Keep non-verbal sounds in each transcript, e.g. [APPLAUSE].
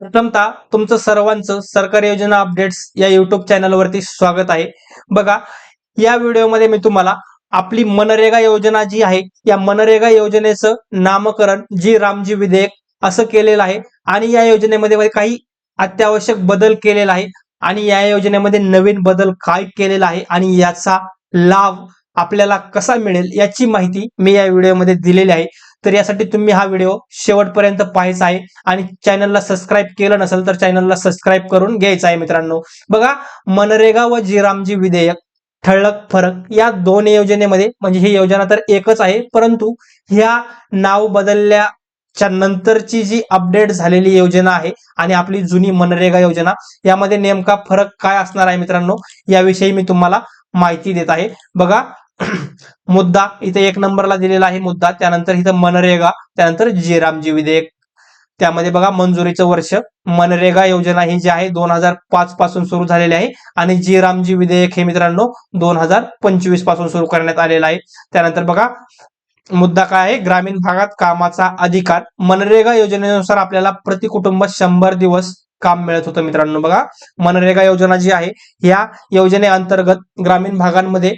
प्रथमतः तुमचं सर्वांचं सरकारी योजना अपडेट्स या युट्यूब चॅनलवरती स्वागत आहे. बघा या व्हिडिओमध्ये मी तुम्हाला आपली मनरेगा योजना जी आहे या मनरेगा योजनेचं नामकरण जी रामजी विधेयक असं केलेलं आहे आणि या योजनेमध्ये काही अत्यावश्यक बदल केलेला आहे आणि या योजनेमध्ये नवीन बदल काय केलेला आहे आणि याचा लाभ आपल्याला कसा मिळेल याची माहिती मी या व्हिडिओमध्ये दिलेली आहे. तर यासाठी तुम्ही हा व्हिडिओ शेवटपर्यंत पाहायचा आहे आणि चॅनलला सबस्क्राईब केलं नसेल तर चॅनलला सबस्क्राईब करून घ्यायचं आहे मित्रांनो. बघा मनरेगा व जिरामजी विधेयक ठळक फरक या दोन योजनेमध्ये म्हणजे ही योजना तर एकच आहे परंतु ह्या नाव बदलल्याच्या नंतरची जी अपडेट झालेली योजना आहे आणि आपली जुनी मनरेगा योजना यामध्ये नेमका फरक काय असणार आहे मित्रांनो? याविषयी मी तुम्हाला माहिती देत आहे. बघा [CLEARS THROAT] मुद्दा इथे एक नंबरला दिलेला आहे मुद्दा त्यानंतर इथं मनरेगा त्यानंतर जेरामजी विधेयक. त्यामध्ये बघा मंजुरीचं वर्ष मनरेगा योजना ही जी आहे दोन हजार पाच पासून सुरू झालेली आहे आणि जी रामजी विधेयक हे मित्रांनो दोन हजार पंचवीसपासून सुरू करण्यात आलेलं आहे. त्यानंतर बघा मुद्दा काय आहे? ग्रामीण भागात कामाचा अधिकार. मनरेगा योजनेनुसार आपल्याला प्रति कुटुंब शंभर दिवस काम मिळत होतं मित्रांनो बघा. मनरेगा योजना जी आहे या योजनेअंतर्गत ग्रामीण भागांमध्ये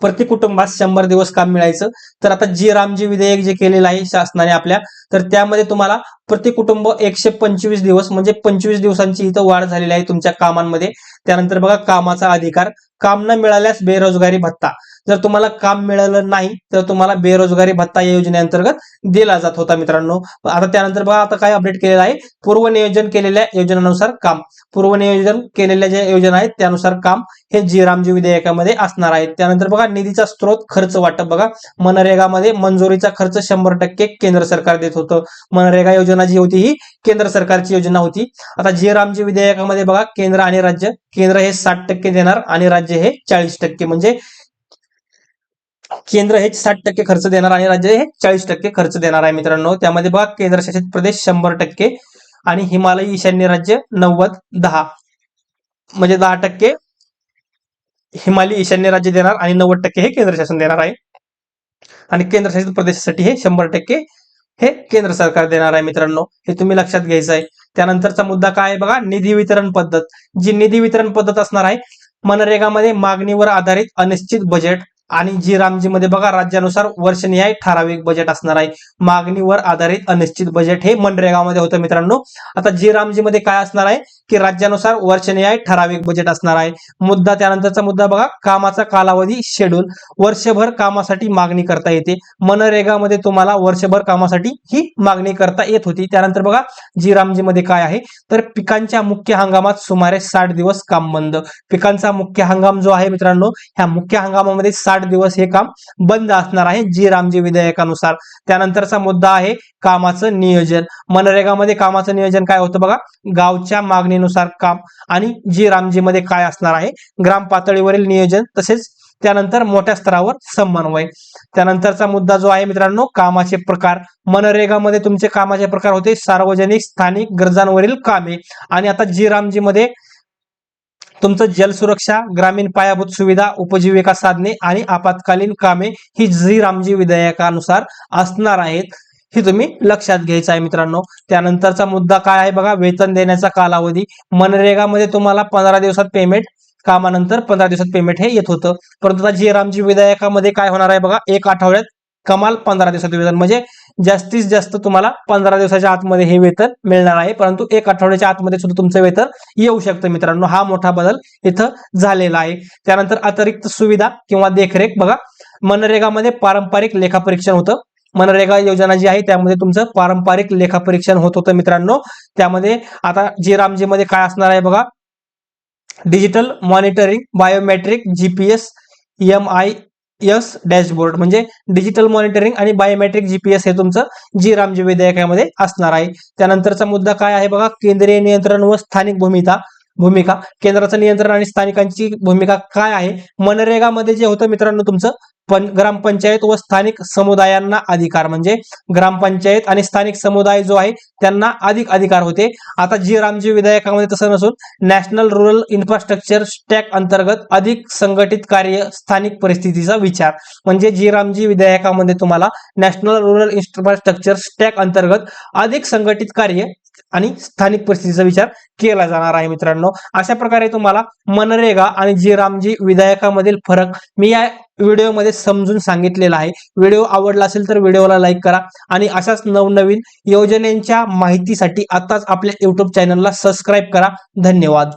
प्रति कुटुंबात शंभर दिवस काम मिळायचं. तर आता जी रामजी विधेयक जे केलेलं आहे शासनाने आपल्या तर त्यामध्ये तुम्हाला प्रति कुटुंब एकशे पंचवीस दिवस म्हणजे पंचवीस दिवसांची इथं वाढ झालेली आहे तुमच्या कामांमध्ये. त्यानंतर बघा कामाचा अधिकार. काम न मिळाल्यास बेरोजगारी भत्ता. जर तुम्हाला काम मिळालं नाही तर तुम्हाला बेरोजगारी भत्ता या योजनेअंतर्गत दिला जात होता मित्रांनो. आता त्यानंतर बघा आता काय अपडेट केलेलं आहे? पूर्वनियोजन केलेल्या योजनानुसार काम. पूर्वनियोजन केलेल्या ज्या योजना आहेत त्यानुसार काम हे जी रामजी विधेयकामध्ये असणार आहेत त्यानंतर बघा निधीचा स्त्रोत खर्च वाटप बघा. मनरेगामध्ये मंजुरीचा खर्च शंभर टक्के केंद्र सरकार देत होतं. मनरेगा योजना जी होती ही केंद्र सरकारची योजना होती. आता जी रामजी विधेयकामध्ये बघा केंद्र आणि राज्य. केंद्र हे साठ टक्के देणार आणि राज्य हे चाळीस टक्के. म्हणजे केंद्र हे साठ टक्के खर्च देणार आणि राज्य हे चाळीस टक्के खर्च देणार आहे मित्रांनो. त्यामध्ये बघा केंद्रशासित प्रदेश शंभर टक्के आणि हिमालय ईशान्य राज्य नव्वद दहा. म्हणजे दहा टक्के हिमालय ईशान्य राज्य देणार आणि नव्वद टक्के हे केंद्र शासन देणार आहे. आणि केंद्रशासित प्रदेशासाठी हे शंभर टक्के हे केंद्र सरकार देणार आहे मित्रांनो. हे तुम्ही लक्षात घ्यायचं आहे त्यानंतरचा मुद्दा काय आहे बघा निधी वितरण पद्धत. जी निधी वितरण पद्धत असणार आहे मनरेगामध्ये मागणीवर आधारित अनिश्चित बजेट आणि जी रामजी मध्ये बघा राज्यानुसार वर्षनिहाय ठराविक बजेट असणार आहे. मागणीवर आधारित अनिश्चित बजेट हे मनरेगामध्ये होतं मित्रांनो. आता जी रामजी मध्ये काय असणार आहे? की राज्यानुसार वर्षनिहाय ठराविक बजेट असणार आहे. मुद्दा त्यानंतरचा मुद्दा बघा कामाचा कालावधी शेड्यूल वर्षभर कामासाठी मागणी करता येते. मनरेगामध्ये तुम्हाला वर्षभर कामासाठी ही मागणी करता येत होती. त्यानंतर बघा जी काय आहे? तर पिकांच्या मुख्य हंगामात सुमारे साठ दिवस काम बंद. पिकांचा मुख्य हंगाम जो आहे मित्रांनो ह्या मुख्य हंगामामध्ये साठ दिवस हे काम बंद असणार आहे जी रामजी विधेयकानुसार. त्यानंतरचा मुद्दा आहे कामाचं नियोजन. मनरेगामध्ये कामाचं नियोजन काय होतं बघा? गावच्या मागणी मागणीनुसार काम आणि जी रामजीमध्ये काय असणार आहे ग्राम पातळीवरील नियोजन तसेच त्यानंतर मोठ्या स्तरावर समन्वय. त्यानंतरचा मुद्दा जो आहे मित्रांनो कामाचे प्रकार. मनरेगामध्ये तुमचे कामाचे प्रकार होते सार्वजनिक स्थानिक गरजांवरील कामे. आणि आता जी रामजीमध्ये तुमचं तुमचं जलसुरक्षा ग्रामीण पायाभूत सुविधा उपजीविका साधने आणि आपत्कालीन कामे ही जी रामजी विधेयकानुसार असणार आहेत ही तुम्ही लक्षात घ्यायचं आहे मित्रांनो. त्यानंतरचा मुद्दा काय आहे बघा वेतन देण्याचा कालावधी. मनरेगामध्ये तुम्हाला पंधरा दिवसात पेमेंट कामानंतर पंधरा दिवसात पेमेंट हे येत होतं. परंतु आता जी रामजी विधेयकामध्ये काय होणार आहे बघा एक आठवड्यात कमाल पंधरा दिवसात वेतन. म्हणजे जास्तीत जास्त तुम्हाला पंधरा दिवसाच्या आतमध्ये हे वेतन मिळणार आहे. परंतु एक आठवड्याच्या आतमध्ये सुद्धा तुमचं वेतन येऊ शकतं मित्रांनो. हा मोठा बदल इथं झालेला आहे. त्यानंतर अतिरिक्त सुविधा किंवा देखरेख बघा. मनरेगामध्ये पारंपरिक लेखापरीक्षण होतं. मनरेगा योजना जी आहे त्यामध्ये तुमचं पारंपरिक लेखापरीक्षण होत होतं मित्रांनो. त्यामध्ये आता जे रामजीमध्ये काय असणार आहे बघा. Digital monitoring biometric GPS M I S dashboard म्हणजे डिजिटल मॉनिटरिंग आणि बायोमेट्रिक जीपीएस हे तुमचं जी रामजी विधेयकामध्ये असणार आहे. त्यानंतरचा मुद्दा काय आहे बघा. केंद्रीय नियंत्रण व स्थानिक भूमिका भूमिका केंद्राचं नियंत्रण आणि स्थानिकांची भूमिका काय आहे? मनरेगामध्ये जे होतं मित्रांनो तुमचं पण ग्रामपंचायत व स्थानिक समुदायांना अधिकार. म्हणजे ग्रामपंचायत आणि स्थानिक समुदाय जो आहे त्यांना अधिक अधिकार होते. आता जी रामजी विधेयकामध्ये तसं नसून नॅशनल रुरल इन्फ्रास्ट्रक्चर स्टॅक अंतर्गत अधिक संघटित कार्य स्थानिक परिस्थितीचा विचार. म्हणजे जी रामजी विधेयकामध्ये तुम्हाला नॅशनल रुरल इन्फ्रास्ट्रक्चर स्टॅक अंतर्गत अधिक संघटित कार्य आणि स्थानिक परिस्थितीचा विचार केला जाणार आहे मित्रांनो. अशा प्रकारे तुम्हाला मनरेगा आणि जी रामजी विधायकामधील फरक मी या व्हिडिओमध्ये समजून सांगितलेला आहे. व्हिडिओ आवडला असेल तर व्हिडिओला लाईक करा आणि अशाच नवनवीन योजनेच्या माहितीसाठी आताच आपल्या युट्यूब चॅनलला सबस्क्राईब करा. धन्यवाद.